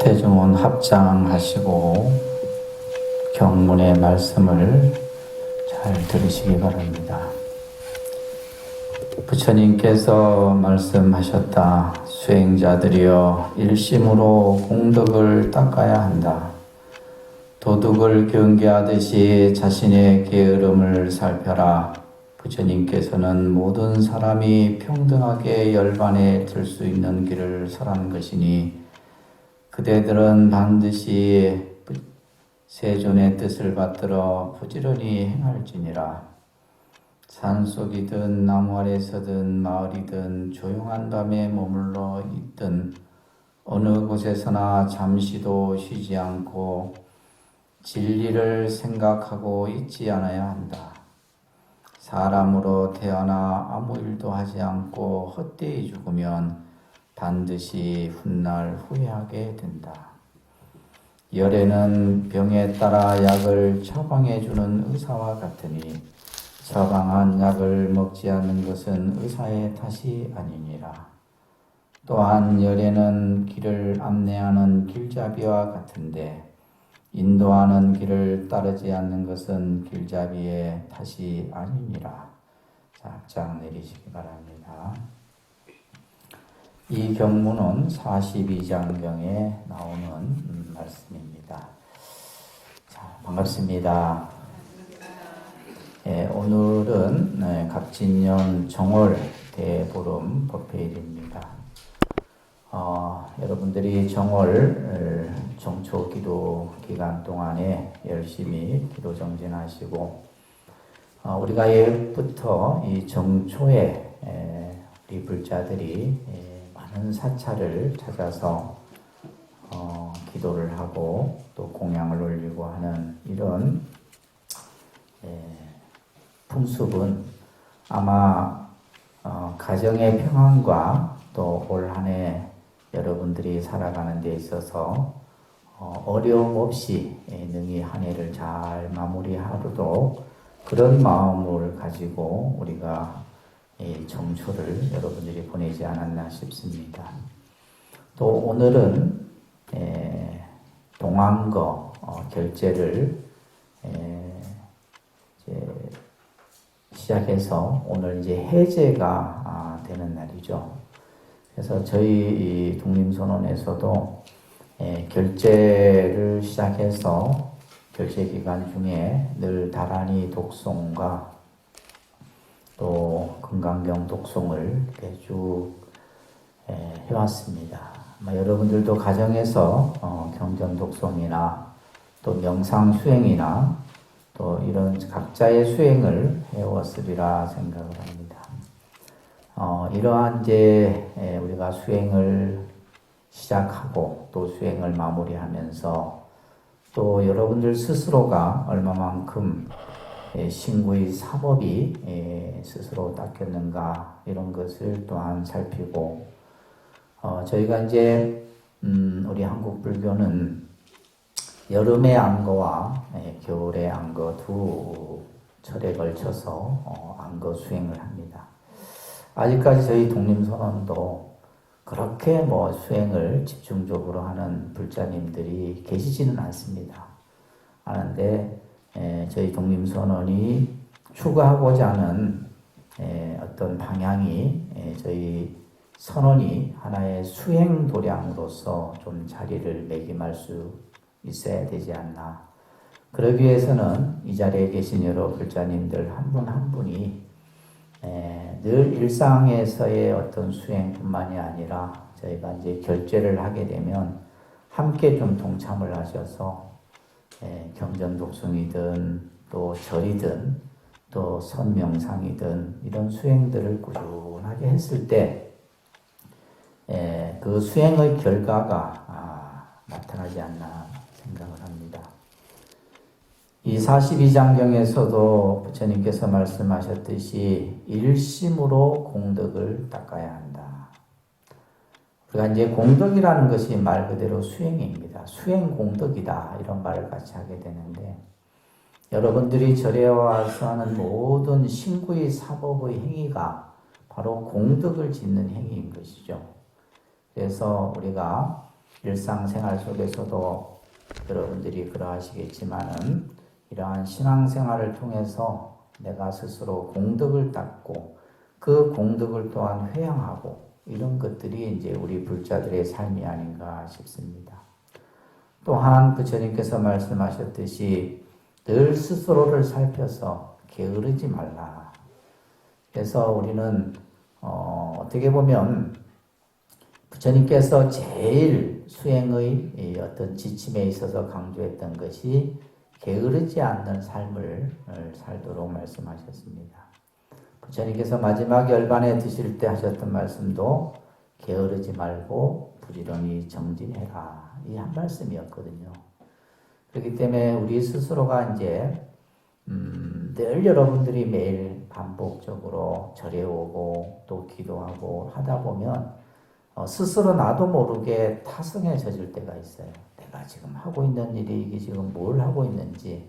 대중은 합장하시고 경문의 말씀을 잘 들으시기 바랍니다. 부처님께서 말씀하셨다. 수행자들이여 일심으로 공덕을 닦아야 한다. 도둑을 경계하듯이 자신의 게으름을 살펴라. 부처님께서는 모든 사람이 평등하게 열반에 들 수 있는 길을 설한 것이니 그대들은 반드시 세존의 뜻을 받들어 부지런히 행할지니라. 산속이든 나무 아래서든 마을이든 조용한 밤에 머물러 있든 어느 곳에서나 잠시도 쉬지 않고 진리를 생각하고 있지 않아야 한다. 사람으로 태어나 아무 일도 하지 않고 헛되이 죽으면 반드시 훗날 후회하게 된다. 열에는 병에 따라 약을 처방해 주는 의사와 같으니 처방한 약을 먹지 않는 것은 의사의 탓이 아니니라. 또한 열에는 길을 안내하는 길잡이와 같은데 인도하는 길을 따르지 않는 것은 길잡이의 탓이 아니니라. 자, 앞장 내리시기 바랍니다. 이 경문은 42장경에 나오는 음, 말씀입니다. 자, 반갑습니다. 예, 오늘은 네, 갑진년 정월 대보름 법회일입니다. 어, 여러분들이 정월 정초 기도 기간 동안에 열심히 기도 정진하시고 어, 우리가 예부터 이 정초에 에, 우리 불자들이 에, 많은 사찰을 찾아서 어, 기도를 하고 또 공양을 올리고 하는 이런 에, 풍습은 아마 어, 가정의 평안과 또 올 한해 여러분들이 살아가는 데 있어서 어, 어려움 없이 능히 한 해를 잘 마무리하도록 그런 마음을 가지고 우리가 이 정초를 여러분들이 보내지 않았나 싶습니다. 또 오늘은 에, 동안거 어, 결제를 시작해서 오늘 이제 해제가 아, 되는 날이죠. 그래서 저희 독립선언에서도 에, 결제를 시작해서 결제 기간 중에 늘 다란히 독송과 또 금강경 독송을 쭉 해왔습니다. 아마 여러분들도 가정에서 어, 경전 독송이나 또 명상 수행이나 또 이런 각자의 수행을 해왔으리라 생각을 합니다. 어, 이러한 이제 우리가 수행을 시작하고 또 수행을 마무리하면서 또 여러분들 스스로가 얼마만큼 예, 신구의 사법이 예, 스스로 닦였는가 이런 것을 또한 살피고 어, 저희가 이제 음, 우리 한국 불교는 여름의 안거와 예, 겨울의 안거 두 철에 걸쳐서 어, 안거 수행을 합니다. 아직까지 저희 독립선언도 그렇게 뭐 수행을 집중적으로 하는 불자님들이 계시지는 않습니다. 하는데 저희 독립선언이 추구하고자 하는 어떤 방향이 저희 선언이 하나의 수행 도량으로서 좀 자리를 매김할 수 있어야 되지 않나. 그러기 위해서는 이 자리에 계신 여러 불자님들 한 분한 한 분이 늘 일상에서의 어떤 수행뿐만이 아니라 저희가 이제 결제를 하게 되면 함께 좀 동참을 하셔서 예, 경전 독송이든 또 절이든 또 선명상이든 이런 수행들을 꾸준하게 했을 때그 예, 수행의 결과가 아, 나타나지 않나 생각을 합니다. 이 42장경에서도 부처님께서 말씀하셨듯이 일심으로 공덕을 닦아야 한다. 우리가 이제 공덕이라는 것이 말 그대로 수행입니다. 수행 공덕이다. 이런 말을 같이 하게 되는데, 여러분들이 절에 와서 하는 모든 신구의 사법의 행위가 바로 공덕을 짓는 행위인 것이죠. 그래서 우리가 일상생활 속에서도 여러분들이 그러하시겠지만은 이러한 신앙생활을 통해서 내가 스스로 공덕을 닦고 그 공덕을 또한 회양하고 이런 것들이 이제 우리 불자들의 삶이 아닌가 싶습니다. 또한 부처님께서 말씀하셨듯이 늘 스스로를 살펴서 게으르지 말라. 그래서 우리는 어, 어떻게 보면 부처님께서 제일 수행의 이 어떤 지침에 있어서 강조했던 것이 게으르지 않는 삶을 살도록 말씀하셨습니다. 부처님께서 마지막 열반에 드실 때 하셨던 말씀도 게으르지 말고 부지런히 정진해라. 이 한 말씀이었거든요. 그렇기 때문에 우리 스스로가 이제 음, 늘 여러분들이 매일 반복적으로 절에 오고 또 기도하고 하다 보면 어, 스스로 나도 모르게 타성에 젖을 때가 있어요. 내가 지금 하고 있는 일이 이게 지금 뭘 하고 있는지,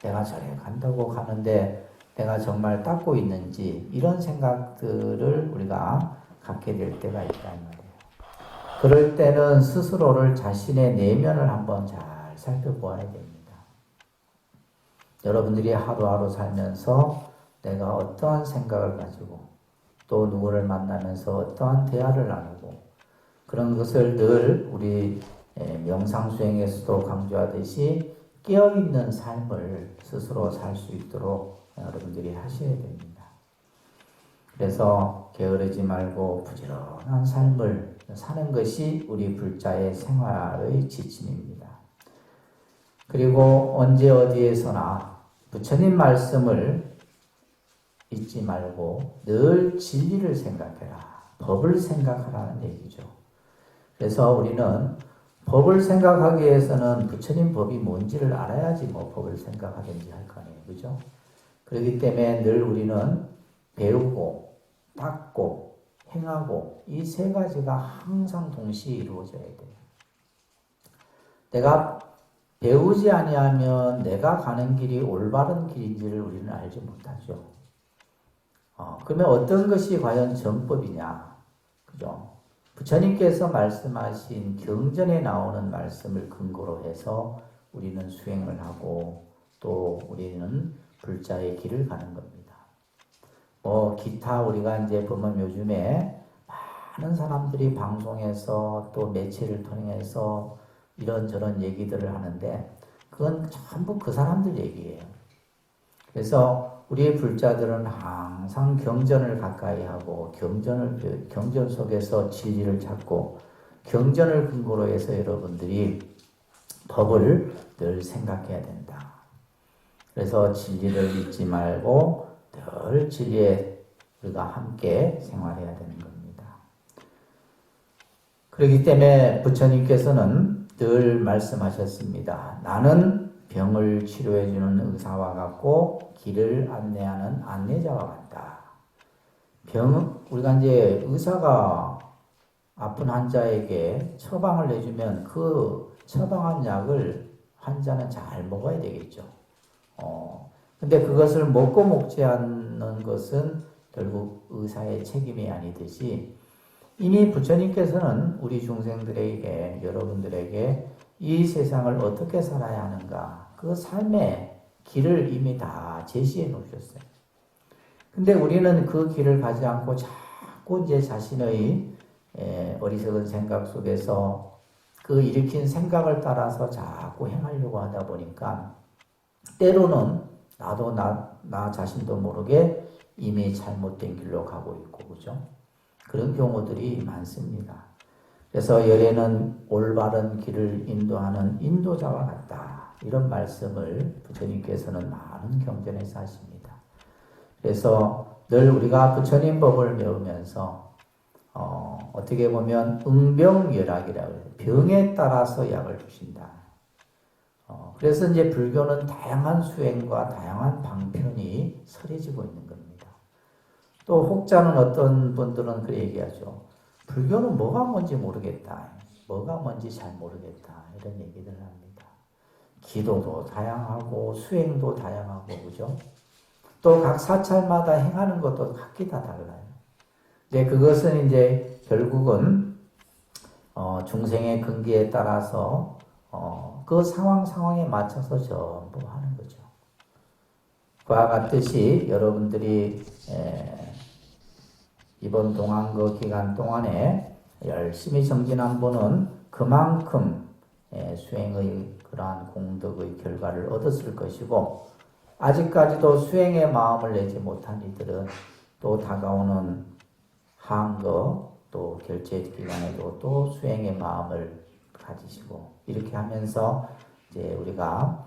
내가 절에 간다고 가는데 내가 정말 닦고 있는지 이런 생각들을 우리가 갖게 될 때가 있단 말이에요. 그럴 때는 스스로를 자신의 내면을 한번 잘 살펴보아야 됩니다. 여러분들이 하루하루 살면서 내가 어떠한 생각을 가지고 또 누구를 만나면서 어떠한 대화를 나누고 그런 것을 늘 우리 명상 수행에서도 강조하듯이 깨어 있는 삶을 스스로 살 수 있도록 여러분들이 하셔야 됩니다. 그래서 게으르지 말고 부지런한 삶을 사는 것이 우리 불자의 생활의 지침입니다. 그리고 언제 어디에서나 부처님 말씀을 잊지 말고 늘 진리를 생각해라. 법을 생각하라는 얘기죠. 그래서 우리는 법을 생각하기 위해서는 부처님 법이 뭔지를 알아야지 뭐 법을 생각하든지 할 거 아니에요. 그죠? 그렇기 때문에 늘 우리는 배우고, 닦고, 행하고, 이 세 가지가 항상 동시에 이루어져야 돼요. 내가 배우지 아니하면 내가 가는 길이 올바른 길인지를 우리는 알지 못하죠. 어, 그러면 어떤 것이 과연 정법이냐? 그죠? 부처님께서 말씀하신 경전에 나오는 말씀을 근거로 해서 우리는 수행을 하고 또 우리는 불자의 길을 가는 겁니다. 뭐 기타 우리가 이제 보면 요즘에 많은 사람들이 방송에서 또 매체를 통해서 이런저런 얘기들을 하는데 그건 전부 그 사람들 얘기예요. 그래서 우리의 불자들은 항상 경전을 가까이 하고 경전을 경전 속에서 진리를 찾고 경전을 근거로 해서 여러분들이 법을 늘 생각해야 된다. 그래서 진리를 잊지 말고 늘 진리에 우리가 함께 생활해야 되는 겁니다. 그렇기 때문에 부처님께서는 늘 말씀하셨습니다. 나는 병을 치료해주는 의사와 같고 길을 안내하는 안내자와 같다. 병, 우리가 이제 의사가 아픈 환자에게 처방을 내주면 그 처방한 약을 환자는 잘 먹어야 되겠죠. 어, 근데 그것을 먹고 먹지 않는 것은 결국 의사의 책임이 아니듯이 이미 부처님께서는 우리 중생들에게, 여러분들에게 이 세상을 어떻게 살아야 하는가, 그 삶의 길을 이미 다 제시해 놓으셨어요. 근데 우리는 그 길을 가지 않고 자꾸 이제 자신의 어리석은 생각 속에서 그 일으킨 생각을 따라서 자꾸 행하려고 하다 보니까 때로는 나도 나, 나 자신도 모르게 이미 잘못된 길로 가고 있고, 그죠? 그런 경우들이 많습니다. 그래서 열애는 올바른 길을 인도하는 인도자와 같다. 이런 말씀을 부처님께서는 많은 경전에서 하십니다. 그래서 늘 우리가 부처님 법을 배우면서 어, 어떻게 보면 응병열학이라고 해요. 병에 따라서 약을 주신다. 어, 그래서 이제 불교는 다양한 수행과 다양한 방편이 설해지고 있는 겁니다. 또 혹자는 어떤 분들은 그렇게 얘기하죠. 불교는 뭐가 뭔지 모르겠다. 뭐가 뭔지 잘 모르겠다. 이런 얘기를 합니다. 기도도 다양하고 수행도 다양하고 그죠? 또 각 사찰마다 행하는 것도 각기 다 달라요. 근데 그것은 이제 결국은 어, 중생의 근기에 따라서 어, 그 상황 상황에 맞춰서 전부 하는 거죠. 그와 같듯이 여러분들이 에, 이번 동안그 기간 동안에 열심히 정진한 분은 그만큼 에, 수행의 그러한 공덕의 결과를 얻었을 것이고 아직까지도 수행의 마음을 내지 못한 이들은 또 다가오는 한거 또 결제 기간에도 또 수행의 마음을 가지시고 이렇게 하면서 이제 우리가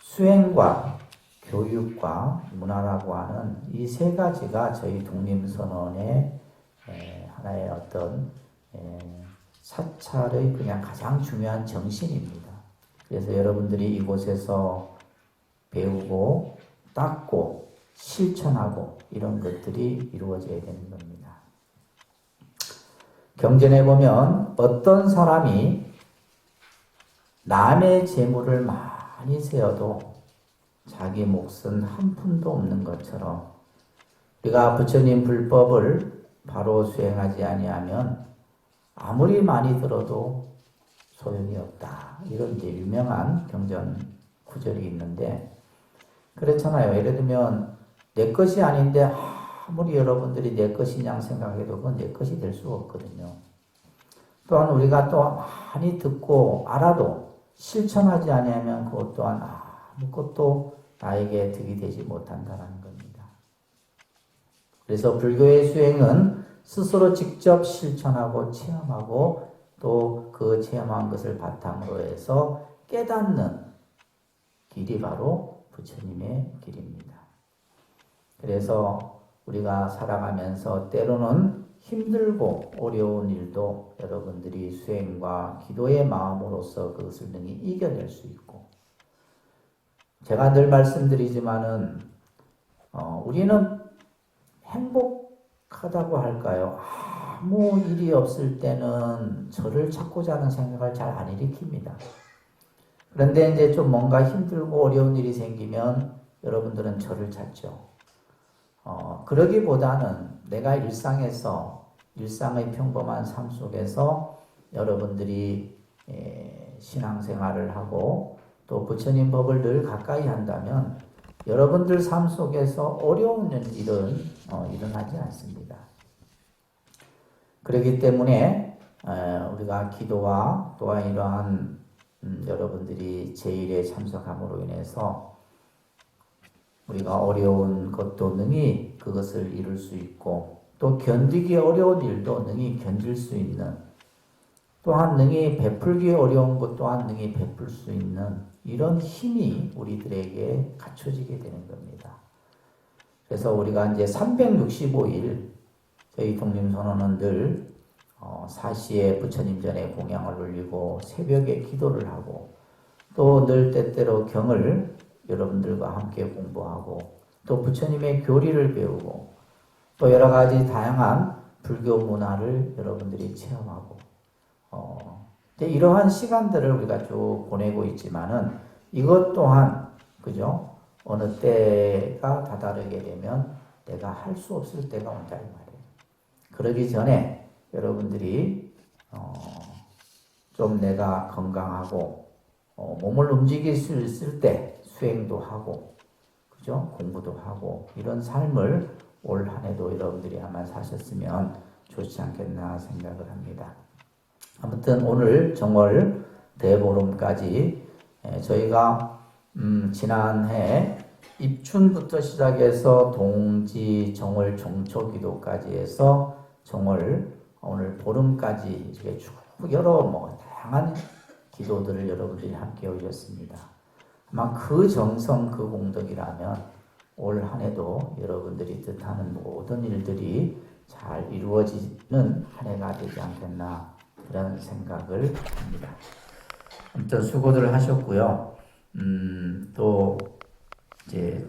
수행과 교육과 문화라고 하는 이 세 가지가 저희 독립선언의 에, 하나의 어떤 에, 사찰의 그냥 가장 중요한 정신입니다. 그래서 여러분들이 이곳에서 배우고 닦고 실천하고 이런 것들이 이루어져야 되는 겁니다. 경전에 보면 어떤 사람이 남의 재물을 많이 세어도 자기 몫은 한 푼도 없는 것처럼 우리가 부처님 불법을 바로 수행하지 아니하면 아무리 많이 들어도 소용이 없다. 이런 이제 유명한 경전 구절이 있는데 그렇잖아요. 예를 들면 내 것이 아닌데 아무리 여러분들이 내 것이냐 생각해도 그건 내 것이 될 수가 없거든요. 또한 우리가 또 많이 듣고 알아도 실천하지 아니하면 그것 또한 아무것도 나에게 득이 되지 못한다는 겁니다. 그래서 불교의 수행은 스스로 직접 실천하고 체험하고 또 그 체험한 것을 바탕으로 해서 깨닫는 길이 바로 부처님의 길입니다. 그래서 우리가 살아가면서 때로는 힘들고 어려운 일도 여러분들이 수행과 기도의 마음으로서 그것을 능히 이겨낼 수 있고 제가 늘 말씀드리지만은 어, 우리는 행복하다고 할까요? 아무 일이 없을 때는 저를 찾고자 하는 생각을 잘 안 일으킵니다. 그런데 이제 좀 뭔가 힘들고 어려운 일이 생기면 여러분들은 저를 찾죠. 어, 그러기보다는 내가 일상에서 일상의 평범한 삶 속에서 여러분들이 에, 신앙생활을 하고 또 부처님 법을 늘 가까이 한다면 여러분들 삶 속에서 어려운 일은 어, 일어나지 않습니다. 그렇기 때문에 에, 우리가 기도와 또한 이러한 음, 여러분들이 제일에 참석함으로 인해서 우리가 어려운 것도 능히 그것을 이룰 수 있고 또 견디기 어려운 일도 능히 견딜 수 있는 또한 능히 베풀기 어려운 것 또한 능히 베풀 수 있는 이런 힘이 우리들에게 갖춰지게 되는 겁니다. 그래서 우리가 이제 365일 저희 독립선언은 늘 어, 사시에 부처님 전에 공양을 올리고 새벽에 기도를 하고 또 늘 때때로 경을 여러분들과 함께 공부하고 또 부처님의 교리를 배우고 또 여러 가지 다양한 불교 문화를 여러분들이 체험하고 어, 이러한 시간들을 우리가 쭉 보내고 있지만은 이것 또한 그죠 어느 때가 다다르게 되면 내가 할 수 없을 때가 온다 이 말이에요. 그러기 전에 여러분들이 어, 좀 내가 건강하고 어, 몸을 움직일 수 있을 때 수행도 하고 그죠 공부도 하고 이런 삶을 올 한 해도 여러분들이 아마 사셨으면 좋지 않겠나 생각을 합니다. 아무튼 오늘 정월 대보름까지 저희가 음, 지난해 입춘부터 시작해서 동지 정월 종초기도까지 해서 정월 오늘 보름까지 이렇게 쭉 여러 뭐 다양한 기도들을 여러분들이 함께 오셨습니다. 아마 그 정성 그 공덕이라면 올 한 해도 여러분들이 뜻하는 모든 일들이 잘 이루어지는 한 해가 되지 않겠나 그런 생각을 합니다. 아무튼 수고들 하셨고요. 음, 또 이제